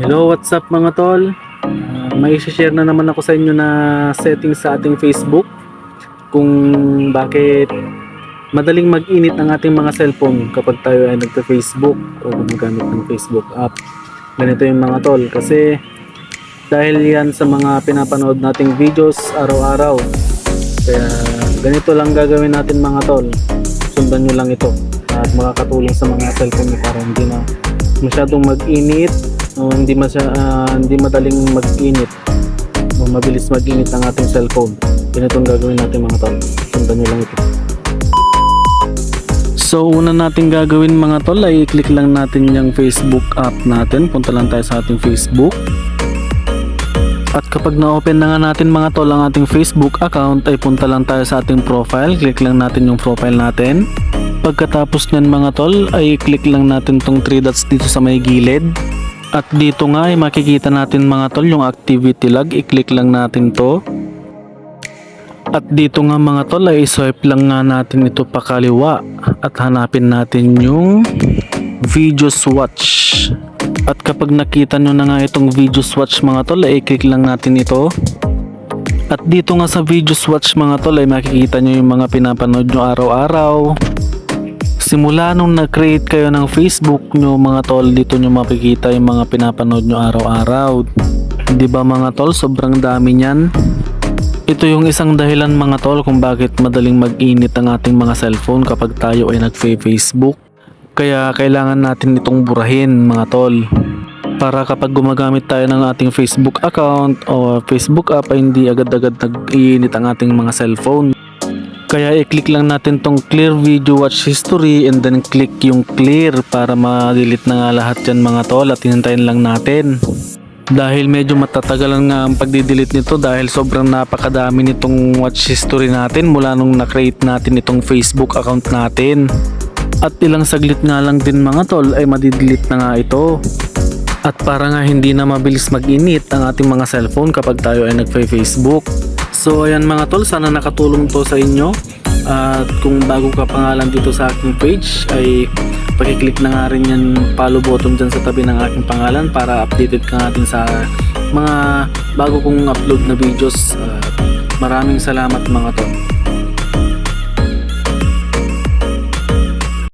Hello, what's up mga tol? Uh, may share na naman ako sa inyo na settings sa ating Facebook kung bakit madaling mag-init ang ating mga cellphone kapag tayo ay nagpa-Facebook o gumagamit ng Facebook app. Ganito yung mga tol kasi dahil yan sa mga pinapanood nating videos araw-araw. Kaya ganito lang gagawin natin mga tol. Sundan nyo lang ito at makakatulong sa mga cellphone nyo para hindi na masyadong mag-init o hindi masya, ah, hindi madaling mag-init o mabilis mag-init ang ating cellphone. Ganito ang gagawin natin mga tol. Sundan nyo lang ito. So, una natin gagawin mga tol ay i-click lang natin yung Facebook app natin. Punta lang tayo sa ating Facebook. At kapag na-open na nga natin mga tol ang ating Facebook account ay punta lang tayo sa ating profile. Click lang natin yung profile natin. Pagkatapos nyan mga tol ay click lang natin tong 3 dots dito sa may gilid. At dito nga ay makikita natin mga tol yung activity log. I-click lang natin to. At dito nga mga tol ay swipe lang nga natin ito pakaliwa at hanapin natin yung video swatch. At kapag nakita nyo na nga itong video swatch mga tol ay i-click lang natin ito. At dito nga sa video swatch mga tol ay makikita nyo yung mga pinapanood nyo araw-araw. Simula nung nag-create kayo ng Facebook nyo mga tol dito nyo makikita yung mga pinapanood nyo araw-araw. Di ba mga tol sobrang dami niyan? Ito yung isang dahilan mga tol kung bakit madaling mag-init ang ating mga cellphone kapag tayo ay nag-Facebook. Kaya kailangan natin itong burahin mga tol. Para kapag gumagamit tayo ng ating Facebook account o Facebook app ay hindi agad-agad nag-iinit ang ating mga cellphone. Kaya i-click lang natin tong clear video watch history and then click yung clear para ma-delete na nga lahat yan mga tol at hintayin lang natin. Dahil medyo matatagalan nga ang pagdi-delete nito dahil sobrang napakadami nitong watch history natin mula nung na-create natin itong Facebook account natin. At ilang saglit nga lang din mga tol ay madidelete na nga ito. At para nga hindi na mabilis mag-init ang ating mga cellphone kapag tayo ay nagpe-Facebook. So ayan mga tol, sana nakatulong to sa inyo. At kung bago ka pangalan dito sa aking page ay pakiclick na nga rin yan follow button dyan sa tabi ng aking pangalan para updated ka natin sa mga bago kong upload na videos. At maraming salamat mga tol.